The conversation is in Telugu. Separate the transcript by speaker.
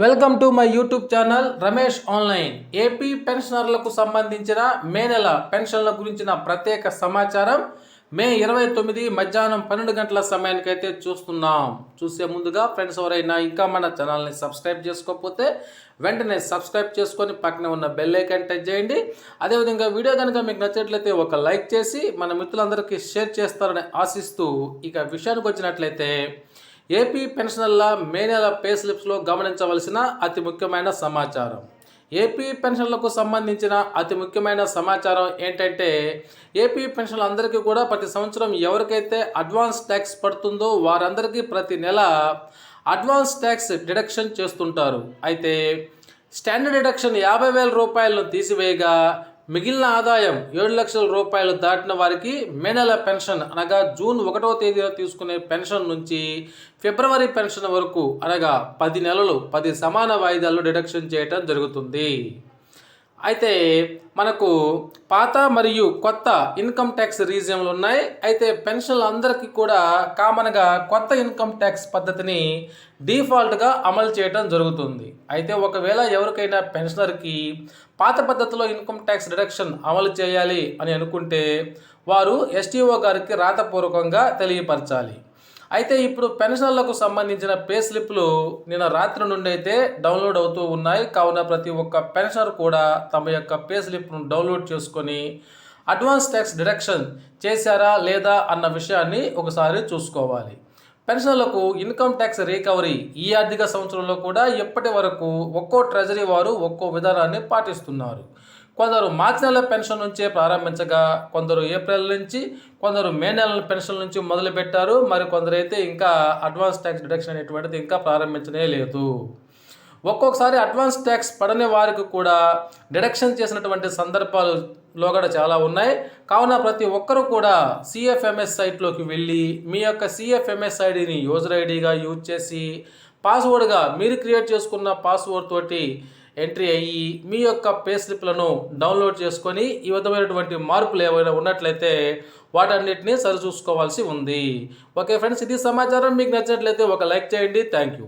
Speaker 1: Welcome to my YouTube channel Ramesh online AP పెన్షనర్లకు సంబంధించిన మే నెల పెన్షన్ల గురించిన ప్రత్యేక సమాచారం మే ఇరవై తొమ్మిది మధ్యాహ్నం పన్నెండు గంటల సమయానికి అయితే చూస్తున్నాం. చూసే ముందుగా ఫ్రెండ్స్ ఎవరైనా ఇంకా మన ఛానల్ని సబ్స్క్రైబ్ చేసుకోకపోతే వెంటనే సబ్స్క్రైబ్ చేసుకొని పక్కనే ఉన్న బెల్ ఐకాన్ టచ్ చేయండి. అదేవిధంగా వీడియో కనుక మీకు నచ్చినట్లయితే ఒక లైక్ చేసి మన మిత్రులందరికీ షేర్ చేస్తారని ఆశిస్తూ ఇక విషయానికి వచ్చినట్లయితే ఏపీ పెన్షనర్ల మే నెల పే స్లిప్స్లో గమనించవలసిన అతి ముఖ్యమైన సమాచారం. ఏపీ పెన్షన్లకు సంబంధించిన అతి ముఖ్యమైన సమాచారం ఏంటంటే ఏపీ పెన్షన్లందరికీ కూడా ప్రతి సంవత్సరం ఎవరికైతే అడ్వాన్స్ ట్యాక్స్ పడుతుందో వారందరికీ ప్రతి నెల అడ్వాన్స్ ట్యాక్స్ డిడక్షన్ చేస్తుంటారు. అయితే స్టాండర్డ్ డిడక్షన్ యాభై వేల రూపాయలను తీసివేయగా మిగిలిన ఆదాయం ఏడు లక్షల రూపాయలు దాటిన వారికి మే నెల పెన్షన్ అనగా జూన్ ఒకటవ తేదీన తీసుకునే పెన్షన్ నుంచి ఫిబ్రవరి పెన్షన్ వరకు అనగా పది నెలలు పది సమాన వాయిదాల్లో డిడక్షన్ చేయటం జరుగుతుంది. అయితే మనకు పాత మరియు కొత్త ఇన్కమ్ ట్యాక్స్ రీజియంలు ఉన్నాయి. అయితే పెన్షన్లు అందరికీ కూడా కామన్గా కొత్త ఇన్కమ్ ట్యాక్స్ పద్ధతిని డిఫాల్ట్గా అమలు చేయడం జరుగుతుంది. అయితే ఒకవేళ ఎవరికైనా పెన్షనర్కి పాత పద్ధతిలో ఇన్కమ్ ట్యాక్స్ డిడక్షన్ అమలు చేయాలి అని అనుకుంటే వారు ఎస్టీఓ గారికి రాతపూర్వకంగా తెలియపరచాలి. అయితే ఇప్పుడు పెన్షన్లకు సంబంధించిన పే స్లిప్లు నిన్న రాత్రి నుండి అయితే డౌన్లోడ్ అవుతూ ఉన్నాయి. కావున ప్రతి ఒక్క పెన్షనర్ కూడా తమ యొక్క పే స్లిప్ను డౌన్లోడ్ చేసుకొని అడ్వాన్స్ ట్యాక్స్ డిడక్షన్ చేశారా లేదా అన్న విషయాన్ని ఒకసారి చూసుకోవాలి. పెన్షన్లకు ఇన్కమ్ ట్యాక్స్ రికవరీ ఈ ఆర్థిక సంవత్సరంలో కూడా ఇప్పటి వరకు ఒక్కో ట్రెజరీ వారు ఒక్కో విధానాన్ని పాటిస్తున్నారు. కొందరు మార్చి నెల పెన్షన్ నుంచే ప్రారంభించగా కొందరు ఏప్రిల్ నుంచి కొందరు మే నెల పెన్షన్ నుంచి మొదలుపెట్టారు. మరి కొందరైతే ఇంకా అడ్వాన్స్ ట్యాక్స్ డిడక్షన్ అనేటువంటిది ఇంకా ప్రారంభించనే లేదు. ఒక్కొక్కసారి అడ్వాన్స్ ట్యాక్స్ పడని వారికి కూడా డిడక్షన్ చేసినటువంటి సందర్భాలు లో కూడా చాలా ఉన్నాయి. కావున ప్రతి ఒక్కరూ కూడా సిఎఫ్ఎంఎస్ సైట్లోకి వెళ్ళి మీ యొక్క సిఎఫ్ఎంఎస్ ఐడిని యూజర్ ఐడిగా యూజ్ చేసి పాస్వర్డ్గా మీరు క్రియేట్ చేసుకున్న పాస్వర్డ్ తోటి ఎంట్రీ అయ్యి మీ యొక్క పే స్లిప్లను డౌన్లోడ్ చేసుకొని ఈ విధమైనటువంటి మార్పులు ఏవైనా ఉన్నట్లయితే వాటన్నిటిని సరిచూసుకోవాల్సి ఉంది. ఓకే ఫ్రెండ్స్ ఇది సమాచారం. మీకు నచ్చినట్లయితే ఒక లైక్ చేయండి. Thank you.